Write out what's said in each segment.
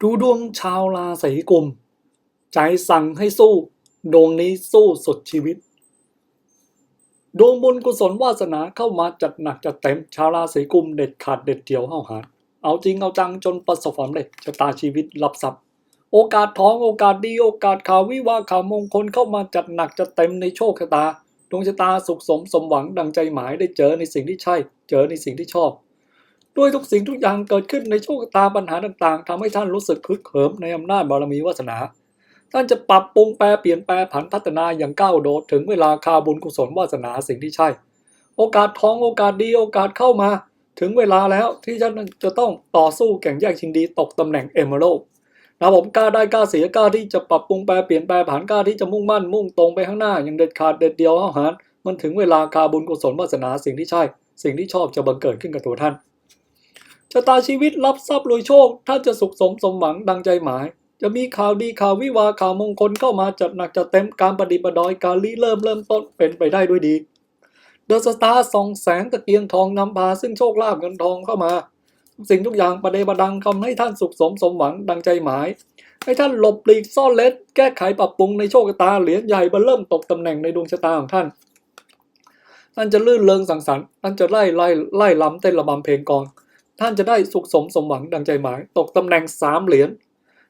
ดูดวงชาวราศีกุม ใจสั่งให้สู้ ดวงนี้สู้สุดชีวิต ดวงบุญกุศลวาสนาเข้ามาจัดหนักจัดเต็มชาวราศีกุมเด็ดขาดเด็ดเดี่ยวห้าหาเอาจริงเอาจังจนประสบความสำเร็จชะตาชีวิตรับทรัพย์ โอกาสท้องโอกาสดีโอกาสข่าววิวาข่าวมงคลเข้ามาจัดหนักจัดเต็มในโชคชะตาดวงชะตาสุขสมสมหวังดังใจหมายได้เจอในสิ่งที่ใช่ เจอในสิ่งที่ชอบ ด้วยทุกสิ่งทุกอย่างเกิดขึ้นในโชคตาปัญหาต่างๆทำให้ท่านรู้สึกคึกเขิมในอำนาจบารมีวาสนา ท่านจะปรับปรุงแปรเปลี่ยนแปลผันพัฒนาอย่างก้าวโดดถึงเวลาคาบุญกุศลวาสนาสิ่งที่ใช่ โอกาสทองโอกาสดีโอกาสเข้ามา ถึงเวลาแล้วที่ท่านจะต้องต่อสู้แข่งแย่งชิงดีตกตำแหน่งเอเมอรัลนะผมกล้าได้กล้าเสียกล้าที่จะปรับปรุงแปรเปลี่ยนแปลผันกล้าที่จะมุ่งมั่นมุ่งตรงไปข้างหน้าอย่างเด็ดขาดเด็ดเดียวเอาหารมันถึงเวลาคาบุญกุศลวาสนาสิ่งที่ใช่ สิ่งที่ชอบจะบังเกิดขึ้นกับตัวท่าน ชะตาชีวิตรับทรัพย์รวยโชค ท่านจะสุขสมสมหวังดังใจหมาย จะมีข่าวดีข่าววิวาข่าวมงคลเข้ามาจัดหนักจัดเต็มการประดิษฐ์ประดอยการริเริ่มเริ่มต้นเป็นไปได้ด้วยดีเดอะสตาร์ส่องแสงตะเกียงทองนำพาซึ่งโชคลาภเงินทองเข้ามา สิ่งทุกอย่างประเดประดังทำให้ท่านสุขสมสมหวังดังใจหมาย ให้ท่านหลบหลีกซ่อนเล็ดแก้ไขปรับปรุงในโชคชะตาเหรียญใหญ่มาเริ่มตกตำแหน่งในดวงชะตาของท่านท่านจะลื่นเริงสังสรรค์ท่านจะไล่ไล่ไล่ล้ำเต้นระบำเพลงกอง ท่านจะได้สุขสมสมหวังดังใจหมาย ตกตำแหน่งสามเหรียญ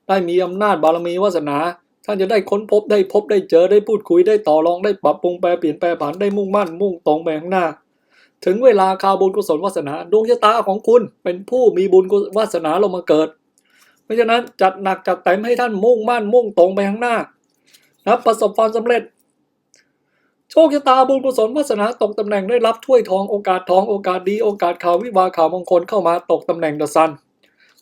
ได้มีอำนาจบารมีวาสนา ท่านจะได้ค้นพบได้พบได้เจอได้พูดคุยได้ต่อรองได้ปรับปรุงแปรเปลี่ยนแปลผันได้มุ่งมั่นมุ่งตรงไปข้างหน้า ถึงเวลาคาบุญกุศลวาสนาดวงชะตาของคุณเป็นผู้มีบุญกุศลวาสนาลงมาเกิด เพราะฉะนั้นจัดหนักจัดเต็มให้ท่านมุ่งมั่นมุ่งตรงไปข้างหน้านะประสบความสำเร็จ โชคชะตาบุญกุศลวาสนาตกตำแหน่งได้รับถ้วยทองโอกาสทองโอกาสดีโอกาสข่าววิวาข่าวมงคลเข้ามาตกตำแหน่งเดอะซัน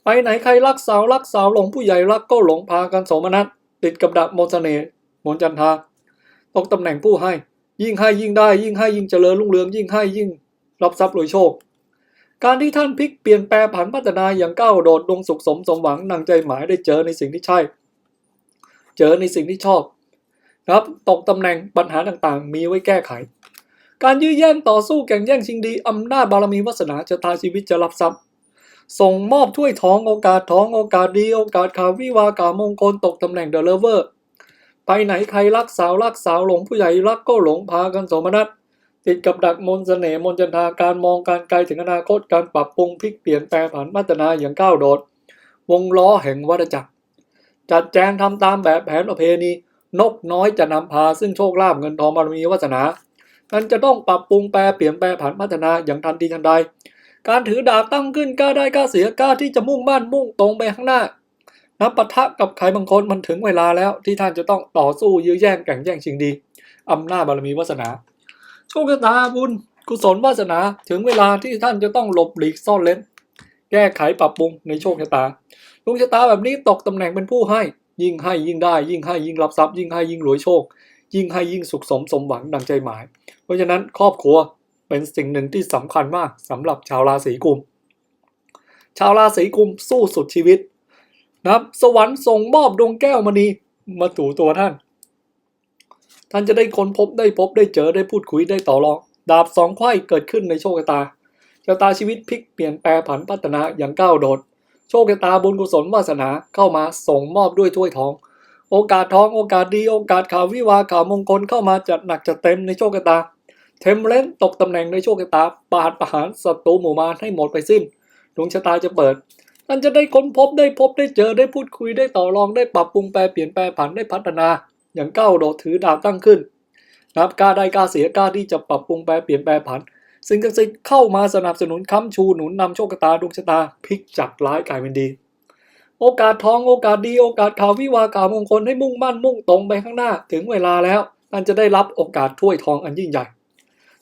ไปไหนใครรักสาวรักสาวหลงผู้ใหญ่รักก็หลงพากันสมนัสติดกับดักมนเสน่ห์มนจันทาตกตำแหน่งผู้ให้ ยิ่งให้ยิ่งได้ ยิ่งให้ยิ่งเจริญรุ่งเรืองยิ่งให้ยิ่ง รับทรัพย์รวยโชค การที่ท่านพลิกเปลี่ยนแปลผันพัฒนาอย่างก้าวโดดดวงสุขสมสมหวังนังใจหมายได้เจอในสิ่งที่ใช่ เจอในสิ่งที่ชอบ ครับตกตำแหน่งปัญหาต่างๆ มีไว้แก้ไข การยื้อแย่งต่อสู้แข่งแย่งชิงดีอำนาจบารมีวาสนาจะทาชีวิตจะรับทรัพย์ ส่งมอบถ้วยทองโอกาสทองโอกาสดีโอกาสข่าววิวาห์ข่าวมงคลตกตำแหน่งเดอะเลเวอร์ ไปไหนใครรักสาวรักสาวหลงผู้ใหญ่รักก็หลงพากันสมนัสติดกับดักมนต์เสน่ห์มนต์จันทาการมองการไกลถึงอนาคตการปรับปรุงพลิกเปลี่ยนแปลงผันพัฒนาอย่างก้าวโดด วงล้อแห่งวัฏจักร จัดแจงทำตามแบบแผนประเพณี นกน้อยจะนำพาซึ่งโชคลาภเงินทองบารมีวาสนา นั้นจะต้องปรับปรุงแปลเปลี่ยนแปลผันพัฒนาอย่างทันทีทันใด การถือดาบตั้งขึ้นกล้าได้กล้าเสียกล้าที่จะมุ่งมั่นมุ่งตรงไปข้างหน้านับปะทะกับใครบางคนมันถึงเวลาแล้ว ที่ท่านจะต้องต่อสู้ยื้อแย่งแข่งแย่งชิงดีอำนาจบารมีวาสนา โชคชะตาบุญกุศลวาสนาถึงเวลาที่ท่านจะต้องหลบหลีกซ่อนเล้น แก้ไขปรับปรุงในโชคชะตาดวงชะตาแบบนี้ตกตำแหน่งเป็นผู้ให้ ยิ่งให้ยิ่งได้ ยิ่งให้ยิ่งรับทรัพย์ ยิ่งให้ยิ่งรวยโชค ยิ่งให้ยิ่งสุขสมสมหวังดังใจหมาย เพราะฉะนั้นครอบครัวเป็นสิ่งหนึ่งที่สำคัญมากสำหรับชาวราศีกุม ชาวราศีกุมสู้สุดชีวิตนะครับสวรรค์ส่งมอบดวงแก้วมณีมาถูตัวท่าน ท่านจะได้ค้นพบได้พบได้เจอได้พูดคุยได้ต่อรอง ดาบสองไขว้เกิดขึ้นในโชคชะตาชะตาชีวิตพลิกเปลี่ยนแปลผันพัฒนาอย่างก้าวโดด โชคชะตาบุญกุศลวาสนาเข้ามาส่งมอบด้วยถ้วยทอง โอกาสทองโอกาสดีโอกาสข่าววิวาข่าวมงคลเข้ามาจัดหนักจัดเต็มในโชคชะตา เทมเลนตกตำแหน่งในโชคชะตาปาดประหารศัตรูหมู่มารให้หมดไปสิ้นดวงชะตาจะเปิดท่านจะได้ค้นพบได้พบได้เจอได้พูดคุยได้ต่อรองได้ปรับปรุงแปลเปลี่ยนแปลผันได้พัฒนา อย่างก้าวโดดถือดาบตั้งขึ้นนับกล้าได้กล้าเสียกล้าที่จะปรับปรุงแปลเปลี่ยนแปลผัน สิ่งศักดิ์สิทธิ์เข้ามาสนับสนุนค้ำชูหนุนนำโชคชะตาดวงชะตาพลิกจากร้ายกลายเป็นดี โอกาสทองโอกาสดีโอกาสข่าววิวาข่าวมงคลให้มุ่งมั่นมุ่งตรงไปข้างหน้าถึงเวลาแล้วท่านจะได้รับโอกาสถ้วยทองอันยิ่งใหญ่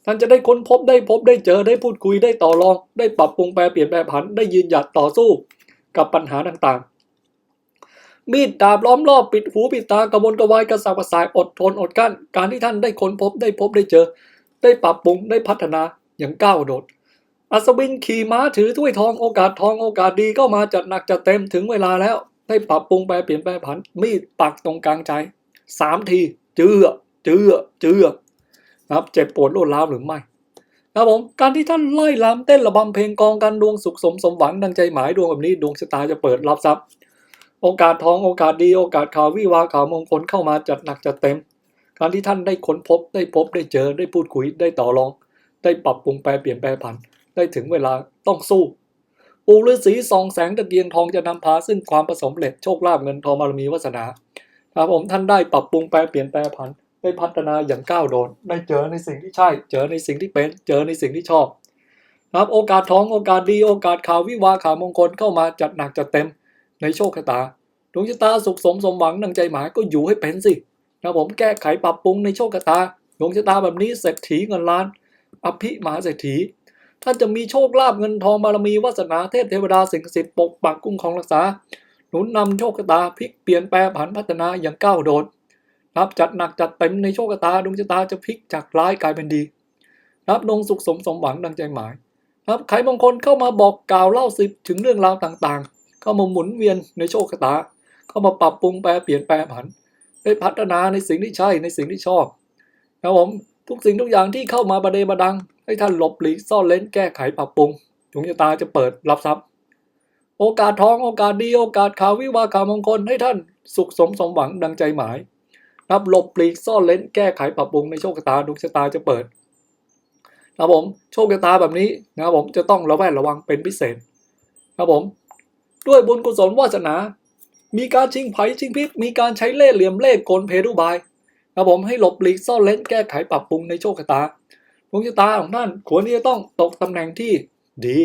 ท่านจะได้ค้นพบได้พบได้เจอได้พูดคุยได้ต่อรอง ได้ปรับปรุงแปลเปลี่ยนแปลผันได้ยืนหยัดต่อสู้กับปัญหาต่างๆ มีดดาบล้อมรอบปิดหูปิดตากระวนกระวายกระสับกระส่ายอดทนอดกั้น การที่ท่านได้ค้นพบได้พบได้เจอ ได้ปรับปรุงได้พัฒนา อย่างก้าวโดด อัศวินขี่ม้าถือถ้วยทองโอกาสทองโอกาสดีก็มาจัดหนักจัดเต็มถึงเวลาแล้ว ได้ปรับปรุงแปลเปลี่ยนแปลผัน มีดปักตรงกลางใจสามที เจือเจือเจือนะครับเจ็บปวดรวดร้าวหรือไม่ครับผมการที่ท่านไล่ลำเต้นระบำเพลงกองกันดวงสุขสมสมหวังดังใจหมายดวงแบบนี้ดวงชะตาจะเปิดรับทรัพย์ โอกาสทองโอกาสดีโอกาสข่าววิวาข่าวมงคลเข้ามาจัดหนักจัดเต็ม การที่ท่านได้ค้นพบได้พบได้เจอได้พูดคุยได้ต่อรอง ได้ปรับปรุงแปลเปลี่ยนแปลผัน ได้ถึงเวลาต้องสู้ปู่ฤาษีสองแสงตะเกียงทองจะนำพาซึ่งความประสมเร็จโชคลาภเงินทองบารมีวาสนาครับผมท่านได้ปรับปรุงแปลเปลี่ยนแปลผัน ได้พัฒนาอย่างก้าวโดดได้เจอในสิ่งที่ใช่ เจอในสิ่งที่เป็น เจอในสิ่งที่ชอบครับโอกาสทองโอกาสดีโอกาสข่าววิวาข่าวมงคลเข้ามาจัดหนักจัดเต็มในโชคชะตาดวงชะตาสุขสมสมหวังดังใจหมายก็อยู่ให้เป็นสินะผมแก้ไขปรับปรุงในโชคชะตาดวงชะตาแบบนี้เศรษฐีเงินล้าน อภิมหาเศรษฐี ท่านจะมีโชคลาภเงินทองบารมีวาสนาเทพเทวดาสิ่งศักดิ์สิทธิ์ปกปักคุ้มครองรักษา หนุนนำโชคชะตาพลิกเปลี่ยนแปลผันพัฒนาอย่างก้าวโดด นับจัดหนักจัดเต็มในโชคชะตาดวงชะตาจะพลิกจากร้ายกลายเป็นดี นับดวงสุขสมสมหวังดังใจหมายครับใครบางคนเข้ามาบอกกล่าวเล่าสิบถึงเรื่องราวต่างๆ เข้ามาหมุนเวียนในโชคชะตา เข้ามาปรับปรุงแปลเปลี่ยนแปลผันได้พัฒนาในสิ่งที่ใช่ในสิ่งที่ชอบนะผม ทุกสิ่งทุกอย่างที่เข้ามาประเดประดัง ให้ท่านหลบหลีกซ่อนเล้นแก้ไขปรับปรุงดวงชะตาจะเปิดรับทรัพย์ โอกาสทองโอกาสดีโอกาสข่าววิวาข่าวมงคลให้ท่านสุขสมสมหวังดังใจหมายรับหลบหลีกซ่อนเล้นแก้ไขปรับปรุงในโชคชะตาดวงชะตาจะเปิดครับผมโชคชะตาแบบนี้นะผมจะต้องระแวดระวังเป็นพิเศษครับผม ด้วยบุญกุศลวาสนา มีการชิงไผ่ชิงพิบมีการใช้เล่ห์เหลี่ยมเล่ห์กลเพรุบาย ครับผมให้หลบหลีกซ่อนเล้นแก้ไขปรับปรุงในโชคชะตาดวงชะตาของท่านควรที่จะต้องตกตำแหน่งที่ดี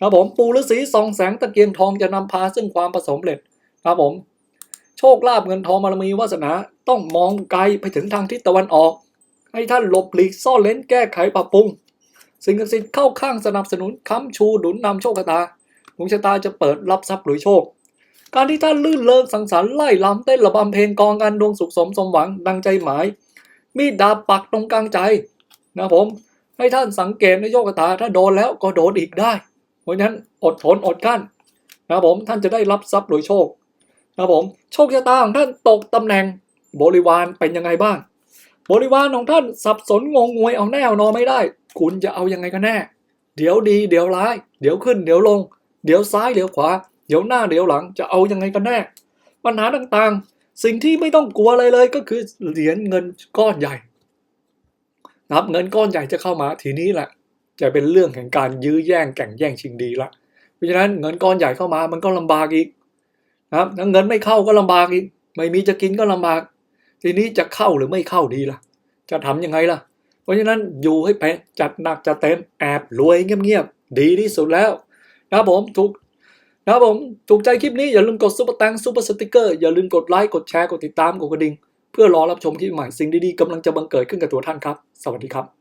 ครับผมปูฤาษีสองแสงตะเกียงทองจะนำพาซึ่งความประสมเร็จครับผม โชคลาภเงินทองบารมีวาสนาต้องมองไกลไปถึงทางทิศตะวันออก ให้ท่านหลบหลีกซ่อนเล้นแก้ไขปรับปรุง สิ่งศักดิ์สิทธิ์เข้าข้างสนับสนุนค้ำชูหนุนนำโชคชะตาดวงชะตาจะเปิดรับทรัพย์หรือโชค การที่ท่านลื่นเลิงสังสรรค์ไล่ลำเต้นระบำเพลงกองกันดวงสุขสมสมหวังดังใจหมาย มีดดาบปักตรงกลางใจนะผม ให้ท่านสังเกตในโชคชะตาถ้าโดนแล้วก็โดนอีกได้ เพราะฉะนั้นอดทนอดกั้นนะผมท่านจะได้รับทรัพย์โดยโชคนะผมโชคชะตาของท่านตกตำแหน่งบริวารเป็นยังไงบ้าง บริวารของท่านสับสนงงงวยเอาแน่เอานอนไม่ได้ คุณจะเอายังไงกันแน่ เดี๋ยวดี เดี๋ยวร้าย เดี๋ยวขึ้น เดี๋ยวลง เดี๋ยวซ้ายเดี๋ยวขวา เดี๋ยวหน้าเดี๋ยวหลังจะเอายังไงกันแน่ ปัญหาต่างๆ สิ่งที่ไม่ต้องกลัวอะไรเลยก็คือเหรียญเงินก้อนใหญ่นับเงินก้อนใหญ่จะเข้ามาทีนี้แหละ จะเป็นเรื่องแห่งการยื้อแย่งแข่งแย่งชิงดีละเพราะฉะนั้นเงินก้อนใหญ่เข้ามามันก็ลำบากอีกนะครับถ้าเงินไม่เข้าก็ลำบากอีก ไม่มีจะกินก็ลำบาก ทีนี้จะเข้าหรือไม่เข้าดีล่ะ จะทำยังไงล่ะ เพราะฉะนั้นอยู่ให้เป็นจัดหนักจัดเต็มแอบรวยเงียบๆดีที่สุดแล้วนะผมถูก นะครับผม ถูกใจคลิปนี้อย่าลืมกดซุปเปอร์ตังซุปเปอร์สติกเกอร์อย่าลืมกดไลค์กดแชร์กดติดตามกดกระดิ่ง เพื่อรอรับชมคลิปใหม่สิ่งดีๆกำลังจะบังเกิดขึ้นกับตัวท่านครับ สวัสดีครับ